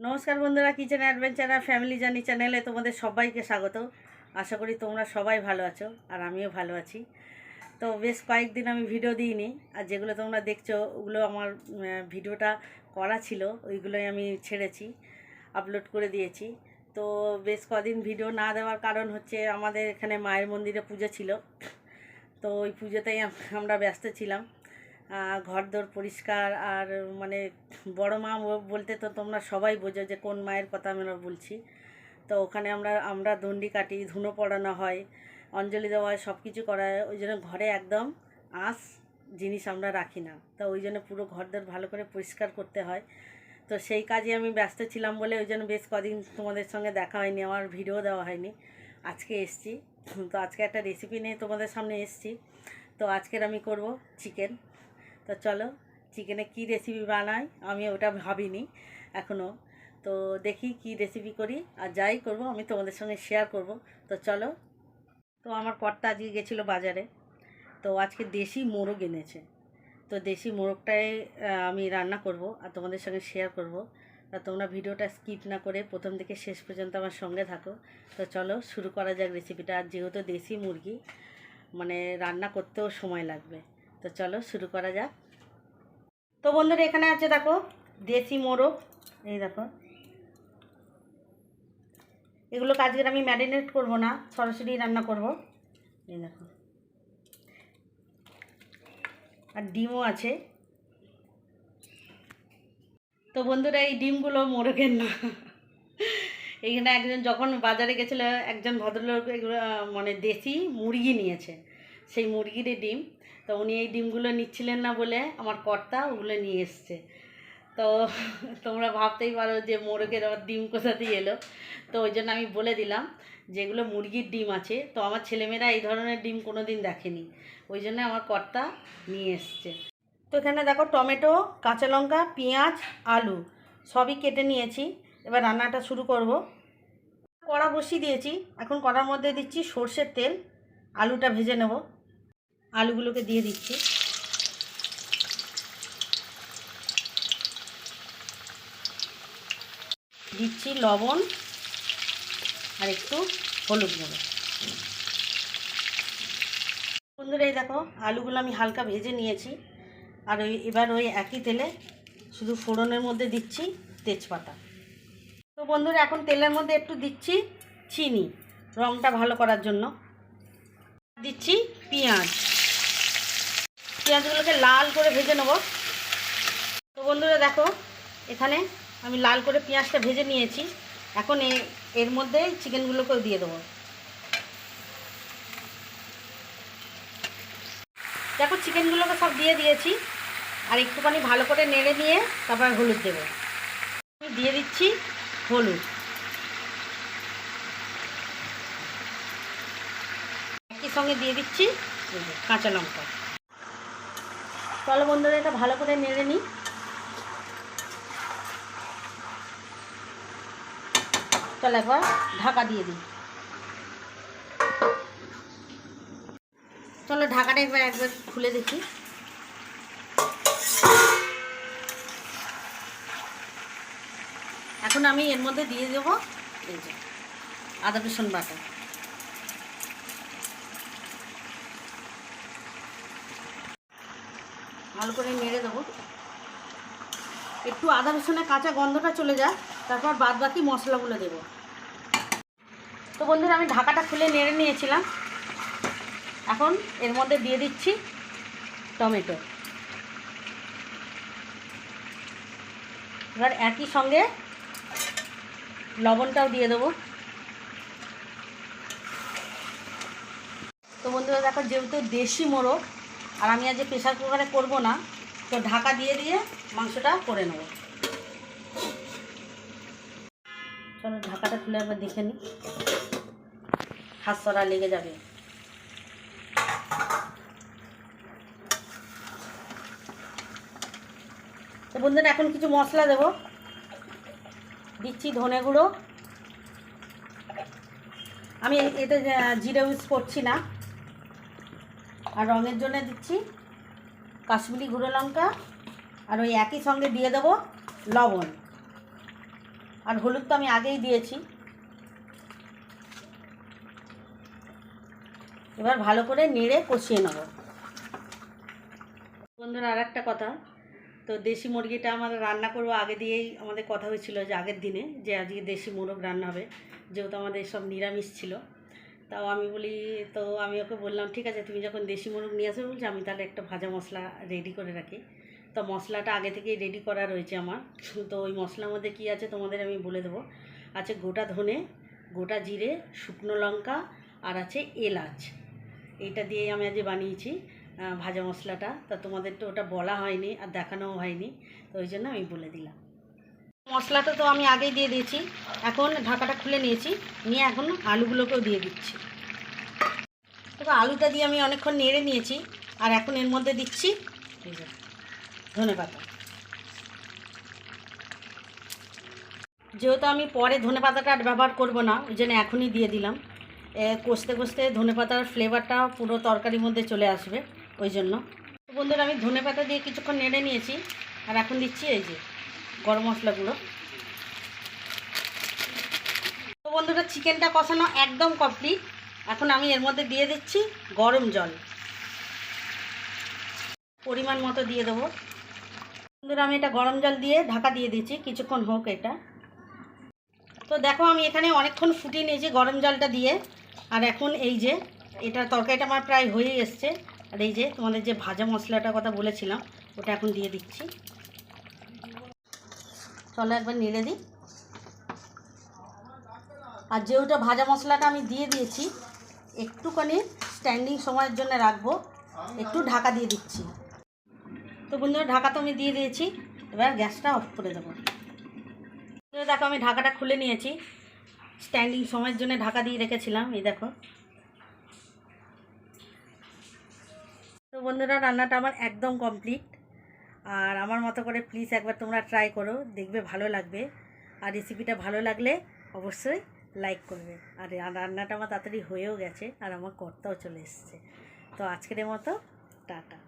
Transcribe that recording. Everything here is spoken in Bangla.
নমস্কার বন্ধুরা কিচেন অ্যাডভেঞ্চার ফ্যামিলি জার্নি চ্যানেলে তোমাদের সবাইকে স্বাগত। আশা করি তোমরা সবাই ভালো আছো আর আমিও ভালো আছি। তো বেশ কয়েকদিন আমি ভিডিও দিইনি, আর যেগুলো তোমরা দেখছ, ওগুলো আমার ভিডিওটা করা ছিল, ওইগুলোই আমি ছেড়েছি আপলোড করে দিয়েছি। তো বেশ কদিন ভিডিও না দেওয়ার কারণ হচ্ছে আমাদের এখানে মায়ের মন্দিরে পুজো ছিল। তো ওই পুজোতেই আমরা ব্যস্ত ছিলাম। ঘর দোর পরিষ্কার আর মানে বড় মা বলতে তো তোমরা সবাই বোঝো যে কোন মায়ের কথা আমরা বলছি। তো ওখানে আমরা আমরা দণ্ডি কাটি, ধুনো পড়ানো হয়, অঞ্জলি দেওয়া হয় সব কিছু করা হয়। ওই জন্য ঘরে একদম আঁশ জিনিস আমরা রাখি না। তো ওই জন্য পুরো ঘরদোর ভালো করে পরিষ্কার করতে হয়। তো সেই কাজে আমি ব্যস্ত ছিলাম বলে ওই জন্য বেশ কদিন তোমাদের সঙ্গে দেখা হয়নি, আমার ভিডিও দেওয়া হয়নি। আজকে এসছি। তো আজকে একটা রেসিপি নিয়ে তোমাদের সামনে এসছি। তো আজকের আমি করব চিকেন তো চলো, চিকেনে কি রেসিপি বানাই? আমি ওটা ভাবিনি এখনও তো দেখি কি রেসিপি করি, আর যাই করব, আমি তোমাদের সঙ্গে শেয়ার করব। তো চলো, তো আমার কর্তা আজকে গেছিল বাজারে। তো আজকে দেশি মোরগ এনেছে। তো দেশি মোরগটাই আমি রান্না করব আর তোমাদের সঙ্গে শেয়ার করব। তা তোমরা ভিডিওটা স্কিপ না করে প্রথম থেকে শেষ পর্যন্ত আমার সঙ্গে থাকো। তো চলো, শুরু করা যাক রেসিপিটা আর যেহেতু দেশি মুরগি মানে রান্না করতেও সময় লাগবে। তো চলো শুরু করা যাক। তো বন্ধুরা, এখানে আছে দেখো, দেশি মোরগ। এই দেখো। এগুলো আজকে আমি ম্যারিনেট করব না, সরাসরি রান্না করব। এই দেখো। আর ডিমও আছে। তো বন্ধুরা, এই ডিমগুলো মোরগের না। এইখানে একজন যখন বাজারে গেছিল, একজন ভদ্রলোক এগুলো মানে দেশি মুরগি নিয়েছে। সেই মুরগিরই ডিম। তো উনি এই ডিমগুলো নিচ্ছিলেন না বলে আমার কর্তা ওগুলো নিয়ে এসছে। তো তোমরা ভাবতেই পারো যে মোরগের আবার ডিম কোথা দিয়ে এলো। তো ওই জন্য আমি বলে দিলাম যেগুলো মুরগির ডিম আছে। তো আমার ছেলেমেয়েরা এই ধরনের ডিম কোনো দিন দেখেনি। ওই জন্য আমার কর্তা নিয়ে এসছে। তো এখানে দেখো টমেটো, কাঁচা লঙ্কা, পেঁয়াজ, আলু সবই কেটে নিয়েছি। এবার রান্নাটা শুরু করব। কড়া বসিয়ে দিয়েছি। এখন কড়ার মধ্যে দিচ্ছি সর্ষের তেল। আলুটা ভেজে নেব। আলুগুলোকে দিয়ে দিচ্ছি। দিচ্ছি লবণ আর একটু হলুদ গুঁড়ো। বন্ধুরা, এই দেখো, আলুগুলো আমি হালকা ভেজে নিয়েছি। আর ওই, এবার ওই একই তেলে শুধু ফোড়নের মধ্যে দিচ্ছি তেজপাতা। তো বন্ধুরা, এখন তেলের মধ্যে একটু দিচ্ছি চিনি রঙটা ভালো করার জন্য। দিচ্ছি পেঁয়াজ। পেঁয়াজগুলোকে লাল করে ভেজে নেব। তো বন্ধুরা দেখো, এখানে আমি লাল করে পেঁয়াজটা ভেজে নিয়েছি। এখন এর মধ্যে চিকেনগুলোকেও দিয়ে দেবো। দেখো, চিকেনগুলোকে সব দিয়ে দিয়েছি। আর একটুখানি ভালো করে নেড়ে নিয়ে তারপর হলুদ দেবো। আমি দিয়ে দিচ্ছি হলুদ। একই সঙ্গে দিয়ে দিচ্ছি কাঁচা লঙ্কা। চলো বন্ধুরা এটা ভালো করে নেড়ে নিই। চলো একবার ঢাকা দিয়ে দিই। চলো ঢাকাটা একবার একবার খুলে দেখি। এখন আমি এর মধ্যে দিয়ে দেবো এই যে আদা রসুন বাটা। ভালো করে নেড়ে দেবো। একটু আদা রসুনের কাঁচা গন্ধটা চলে যায় তারপর বাদ বাকি মশলাগুলো দেবো। তো বন্ধুরা, আমি ঢাকাটা খুলে নেড়ে নিয়েছিলাম। এখন এর মধ্যে দিয়ে দিচ্ছি টমেটো। এবার একই সঙ্গে লবণটাও দিয়ে দেবো। তো বন্ধুরা, দেখো যেহেতু দেশি মোরগ আর আমি আজ প্রেশার কুকারে করব না, তো ঢাকা দিয়ে দিয়ে মাংসটা করে নেব। চলো ঢাকাটা খুলে একবার দেখে নিই হাত সরা লেগে যাবে। তো বন্ধুরা, এখন কিছু মশলা দেবো। দিচ্ছি ধনে গুঁড়ো। আমি এতে জিরে ইউজ করছি না। আর রঙের জন্য দিচ্ছি কাশ্মীরি গুঁড়ো লঙ্কা। আর ওই একই সঙ্গে দিয়ে দেবো লবণ। আর হলুদ তো আমি আগেই দিয়েছি। এবার ভালো করে নেড়ে কষিয়ে নেব। বন্ধুরা আর একটা কথা। তো দেশি মুরগিটা আমরা রান্না করব আগে দিয়েই আমাদের কথা হয়েছিল যে আগের দিনে যে আজকে দেশি মোরগ রান্না হবে। যেহেতু আমাদের সব নিরামিষ ছিল। তাও আমি বলি, তো আমি ওকে বললাম, ঠিক আছে, তুমি যখন দেশি মোরগ নিয়ে আসবে, বলছি, আমি তাহলে একটা ভাজা মশলা রেডি করে রাখি। তো মশলাটা আগে থেকেই রেডি করা রয়েছে আমার। তো ওই মশলার মধ্যে কী আছে তোমাদের আমি বলে দেবো। আছে গোটা ধনে, গোটা জিরে, শুকনো লঙ্কা আর আছে এলাচ। এইটা দিয়ে আমি আজ বানিয়েছি ভাজা মশলাটা। তা তোমাদের তো ওটা বলা হয়নি আর দেখানোও হয়নি। তো ওই জন্য আমি বলে দিলাম। মশলাটা তো আমি আগেই দিয়ে দিয়েছি। এখন ঢাকাটা খুলে নিয়েছি। নিয়ে এখন আলুগুলোকেও দিয়ে দিচ্ছি। তো আলুটা দিয়ে আমি অনেকক্ষণ নেড়ে নিয়েছি। আর এখন এর মধ্যে দিচ্ছি ধনে পাতা। যেহেতু আমি পরে ধনে পাতাটা আর ব্যবহার করব না, ওই জন্য এখনই দিয়ে দিলাম। কষতে কষতে ধনে পাতার ফ্লেভারটা পুরো তরকারির মধ্যে চলে আসবে, ওই জন্য। বন্ধুরা, আমি ধনে পাতা দিয়ে কিছুক্ষণ নেড়ে নিয়েছি। আর এখন দিচ্ছি এই যে গরম মশলাগুলো। তো বন্ধুরা চিকেনটা কষানো একদম কমপ্লিট এখন আমি এর মধ্যে দিয়ে দিচ্ছি গরম জল। পরিমাণ মতো দিয়ে দেবো। বন্ধুরা, আমি এটা গরম জল দিয়ে ঢাকা দিয়ে দিচ্ছি কিছুক্ষণ হোক এটা। তো দেখো, আমি এখানে অনেকক্ষণ ফুটিয়ে নিয়েছি গরম জলটা দিয়ে। আর এখন এই যে, এটা তরকারিটা আমার প্রায় হয়ে এসছে। আর এই যে তোমাদের যে ভাজা মশলাটার কথা বলেছিলাম, ওটা এখন দিয়ে দিচ্ছি। চলো একবার নেড়ে দিই। আর যেহেতু ভাজা মশলাটা আমি দিয়ে দিয়েছি, একটুখানি স্ট্যান্ডিং সময়ের জন্য রাখব। একটু ঢাকা দিয়ে দিচ্ছি। তো বন্ধুরা, ঢাকা তো আমি দিয়ে দিয়েছি। এবার গ্যাসটা অফ করে দেবো। দেখো, আমি ঢাকাটা খুলে নিয়েছি। স্ট্যান্ডিং সময়ের জন্য ঢাকা দিয়ে রেখেছিলাম, এই দেখো। তো বন্ধুরা, রান্নাটা আমার একদম কমপ্লিট আর আমার মতো করে প্লিজ একবার তোমরা ট্রাই করো, দেখবে ভালো লাগবে। আর রেসিপিটা ভালো লাগলে অবশ্যই লাইক করবে। আর রান্নাটা আমার তাড়াতাড়ি হয়েও গেছে, আর আমার কর্তাও চলে এসছে। তো আজকের মতো, টাটা।